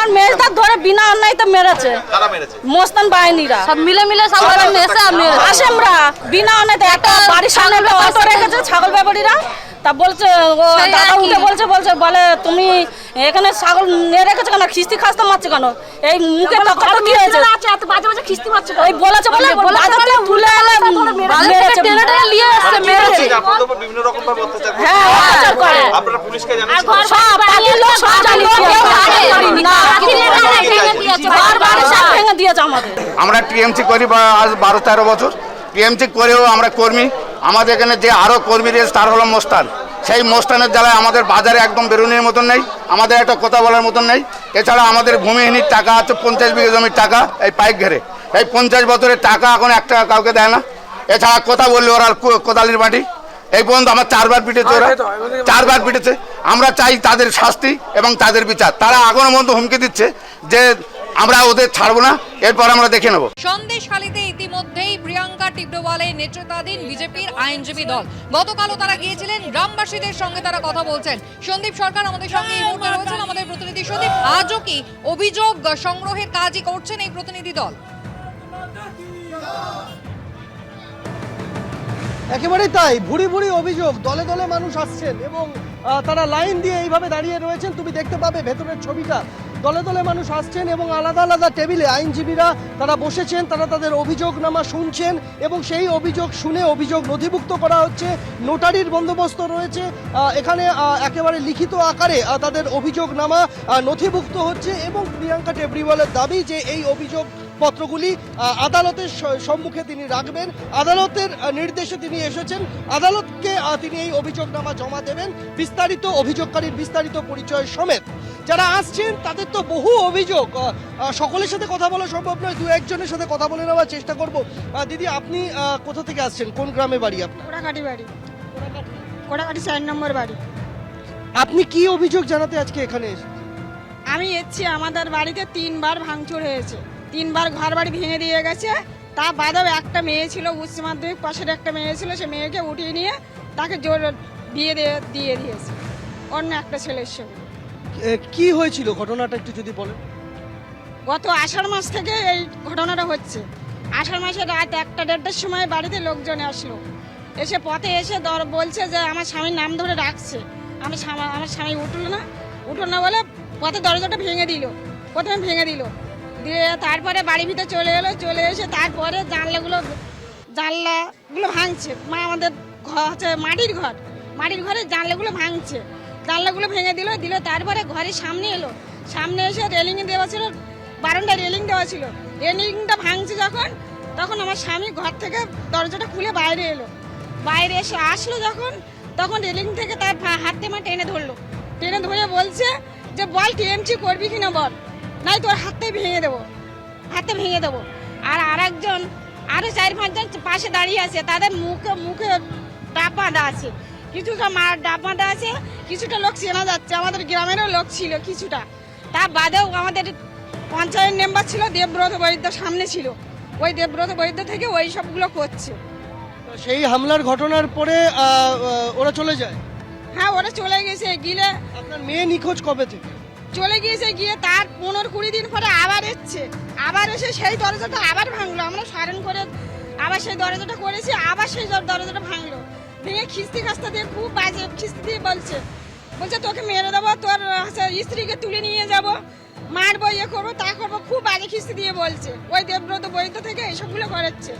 আমার মেয়েটা ধরে বিনা অন্যায়তে মেরেছে। মোস্তান বাহিনীরা। সব মিলে মিলে সব আমি আসামরা বিনা অন্যায়তে একটা বাড়ির সামনে অটো রেখেছে ছাগল ব্যাপারীরা। তা বলছে ও দাদা উঠে বলছে বলছে বলে তুমি এখানে ছাগল নিয়ে রেখেছো কেন? খিস্তি খাস্তা মারছে কেন? এই মুখে তখন কি হয়েছে। ওই বলেছে বলে বাজারে তুলে এনে মেরেছে। টেনে টেনে নিয়ে মানে মেরেছে। বিভিন্ন রকম ভাবে অত্যাচার হ্যাঁ অত্যাচার করে। আপনারা পুলিশকে জানিয়েছেন? সব পার্টির লোক সব জানে না। বারবার সব ভেঙে দিয়েছে আমাদের আমরা টিএমসি করি বা আজ বারো তেরো বছর। টিএমসি করেও আমরা কর্মী। আমাদের এখানে যে আরও কর্মী রয়েছে তার হলো মোস্তান। সেই মোস্তানের জ্বালায় আমাদের বাজারে একদম বেরোনোর মতন নেই। আমাদের একটা কথা বলার মতন নেই। এছাড়া আমাদের ভূমিহীনির টাকা আছে পঞ্চাশ বিঘা জমির টাকা এই পাইক ঘেরে। এই পঞ্চাশ বছরের টাকা এখন এক টাকা কাউকে দেয় না। এছাড়া কথা বললে ওরা কোদালির মাটি। এই পর্যন্ত আমার চারবার পিটেছে ওরা। চারবার পিটেছে। আমরা চাই তাদের শাস্তি এবং তাদের বিচার। তারা এখনও পর্যন্ত হুমকি দিচ্ছে যে আমরা ওদের ছাড়বো না এরপর আমরা দেখে নেব। সন্দেশখালীতে ইতিমধ্যেই প্রিয়াঙ্কা টিবডোয়ালের নেতৃত্বাধীন বিজেপির আইনজীবী দল। গতকালও তারা গিয়েছিলেন গ্রামবাসীদের সঙ্গে তারা কথা বলছেন। সন্দীপ সরকার আমাদের সঙ্গে এই মুহূর্তে রয়েছেন আমাদের প্রতিনিধি সন্দীপ। আজও কি অভিযোগ সংগ্রহের কাজই করছেন এই প্রতিনিধি দল? একেবারেই তাই ভুরি ভুরি অভিযোগ দলে দলে মানুষ আসছেন এবং আহ, তারা লাইন দিয়ে এইভাবে দাঁড়িয়ে রয়েছেন। তুমি দেখতে পাবে ভেতরের ছবিটা। দলে দলে মানুষ আসছেন এবং আলাদা আলাদা টেবিলে আইনজীবীরা তারা বসেছেন, তারা তাদের অভিযোগনামা শুনছেন এবং সেই অভিযোগ শুনে অভিযোগ নথিভুক্ত করা হচ্ছে। নোটারির বন্দোবস্ত রয়েছে। এখানে একেবারে লিখিত আকারে তাদের অভিযোগনামা নথিভুক্ত হচ্ছে এবং প্রিয়াঙ্কা টেবরিওয়ালের দাবি যে এই অভিযোগ পত্রগুলি আদালতের সম্মুখে তিনি রাখবেন। আদালতের নির্দেশে তিনি এসেছেন। আদালতকে তিনি এই অভিযোগনামা জমা দেবেন। বিস্তারিত অভিযোগকারীর বিস্তারিত পরিচয় সমেত। যারা আসছেন তাদের তো বহু অভিযোগ। সকলের সাথে কথা বলা সম্ভব নয় দু একজনের সাথে কথা বলে নেওয়ার চেষ্টা করব। দিদি আপনি কোথা থেকে আসছেন? কোন গ্রামে বাড়ি আপনার? কোড়াকাটি বাড়ি। কোড়াকাটি চার নম্বর বাড়ি। আপনি কি অভিযোগ জানাতে আজকে এখানে আমি এসছি আমাদের বাড়িতে তিনবার ভাঙচুর হয়েছে। তিনবার ঘর বাড়ি ভেঙে দিয়ে গেছে। তা বাদেও একটা মেয়ে ছিল উচ্চ মাধ্যমিক পাশের একটা মেয়ে ছিল সে মেয়েকে উঠিয়ে নিয়ে তাকে জোর বিয়ে দিয়ে দিয়ে দিয়েছে। অন্য একটা ছেলের সঙ্গে। কি হয়েছিল? ঘটনাটা একটু যদি বলেন। গত আষাঢ় মাস থেকে এই ঘটনাটা হচ্ছে। আষাঢ় মাসে রাত একটা দেড়টার সময় বাড়িতে লোকজন আসলো। এসে পথে এসে দর বলছে যে, আমার স্বামীর নাম ধরে ডাকছে। আমি আমার স্বামী উঠল না। উঠল না বলে পথে দরজাটা ভেঙে দিল। প্রথমে ভেঙে দিল। দিয়ে তারপরে বাড়ির ভিতরে চলে এলো। চলে এসে তারপরে জানলাগুলো জানলাগুলো ভাঙছে। মা আমাদের ঘর হচ্ছে মাটির ঘর। মাটির ঘরে জানলাগুলো ভাঙছে। জানলাগুলো ভেঙে দিল দিল, তারপরে ঘরের সামনে এলো। সামনে এসে রেলিং দেওয়া ছিল, বারান্দায় রেলিং দেওয়া ছিল। রেলিংটা ভাঙছে যখন, তখন আমার স্বামী ঘর থেকে দরজাটা খুলে বাইরে এলো। বাইরে এসে আসলো যখন, তখন রেলিং থেকে তার হাতে মা টেনে ধরলো। টেনে ধরে বলছে যে, বল টিএমসি করবি কিনা বল? নাই তোর হাতে ভেঙে দেবো হাতে ভেঙে দেবো। আর আরেকজন, আরও চার পাঁচজন পাশে দাঁড়িয়ে আছে, তাদের মুখে মুখে ডাব বাঁধা আছে। কিছুটা মার ডাব বাঁধা আছে কিছুটা লোক চেনা যাচ্ছে আমাদের গ্রামেরও লোক ছিল কিছুটা। তা বাদেও আমাদের পঞ্চায়েত মেম্বার ছিল দেবব্রত বৈদ্য সামনে ছিল। ওই দেবব্রত বৈদ্য থেকে ওই সবগুলো করছে। তো সেই হামলার ঘটনার পরে ওরা চলে যায়? হ্যাঁ ওরা চলে গেছে গিলে আপনার মেয়ে নিখোঁজ কবে থেকে? চলে গিয়েছে গিয়ে তার পনেরো কুড়ি দিন পরে আবার এসছে। আবার এসে সেই দরজাটা আবার ভাঙলো। আমরা সারেন করে আবার সেই দরজাটা করেছি আবার সেই দর- দরজাটা ভাঙলো। ভেঙে খিস্তি খাস্তা দিয়ে খুব বাজে খিস্তি দিয়ে বলছে। বলছে, তোকে মেরে দেবো, তোর স্ত্রীকে তুলে নিয়ে যাব। মারবো ইয়ে করব, তা করব। খুব বাজে খিস্তি দিয়ে বলছে। ওই দেবব্রত বৈদ্য থেকে এইসবগুলো করাচ্ছে।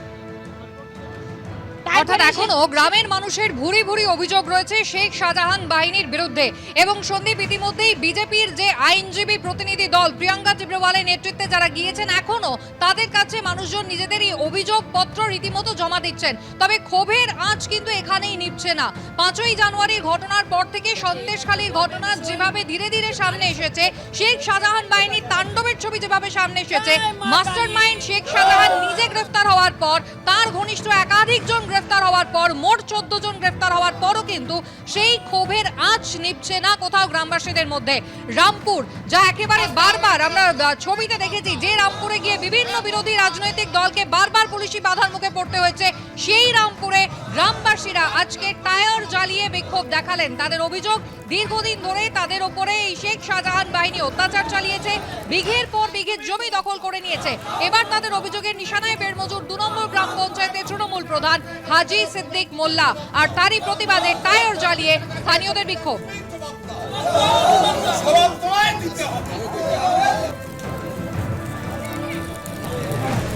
অর্থাৎ তারপরে এখনও গ্রামের মানুষের ভুরি ভুরি অভিযোগ রয়েছে শেখ শাহজাহান বাহিনীর বিরুদ্ধে। এবং সন্দীপ ইতিমধ্যেই বিজেপির যে আইনজীবী প্রতিনিধি দল প্রিয়াঙ্কা তীব্রওয়ালের নেতৃত্বে যারা গিয়েছেন এখনও তাদের কাছে মানুষজন নিজেদেরই অভিযোগ পত্র রীতিমতো জমা দিচ্ছেন। তবে ক্ষোভের আঁচ কিন্তু এখানেই নিচ্ছে না। পাঁচই জানুয়ারির ঘটনার পর থেকে সন্দেশখালীর ঘটনা যেভাবে ধীরে ধীরে সামনে এসেছে শেখ শাহজাহান বাহিনীর তাণ্ডবের ছবি যেভাবে সামনে এসেছে মাস্টার মাইন্ড শেখ শাহজাহান নিজে গ্রেফতার হওয়ার পর তার ঘনিষ্ঠ একাধিক জন গ্রেফতার হওয়ার পর, মোট চোদ্দ জন গ্রেফতার হওয়ার পরও কিন্তু সেই ক্ষোভের আঁচ নিচ্ছে না কোথাও গ্রামবাসীদের মধ্যে। রামপুর, যা একেবারে বারবার আমরা ছবিতে দেখেছি যে রামপুরে গিয়ে বিভিন্ন বিরোধী রাজনৈতিক দলকে বারবার পুলিশি বাধার মুখে পড়তে হয়েছে, সেই রামপুরে গ্রামবাসীরা আজকে টায়ার জ্বালিয়ে বিক্ষোভ দেখালেন। তাদের অভিযোগ, দীর্ঘদিন ধরে তাদের ওপরে এই শেখ শাহজাহান বাহিনী অত্যাচার চালিয়েছে, বিঘের পর বিঘে জমি দখল করে নিয়েছে। এবার তাদের অভিযোগের নিশানায় বেড়মজুর দু নম্বর গ্রাম পঞ্চায়েতের তৃণমূল প্রধান হাজি সিদ্দিক মোল্লা আর তারই প্রতিবাদে টায়ার জ্বালিয়ে স্থানীয়দের বিক্ষোভ।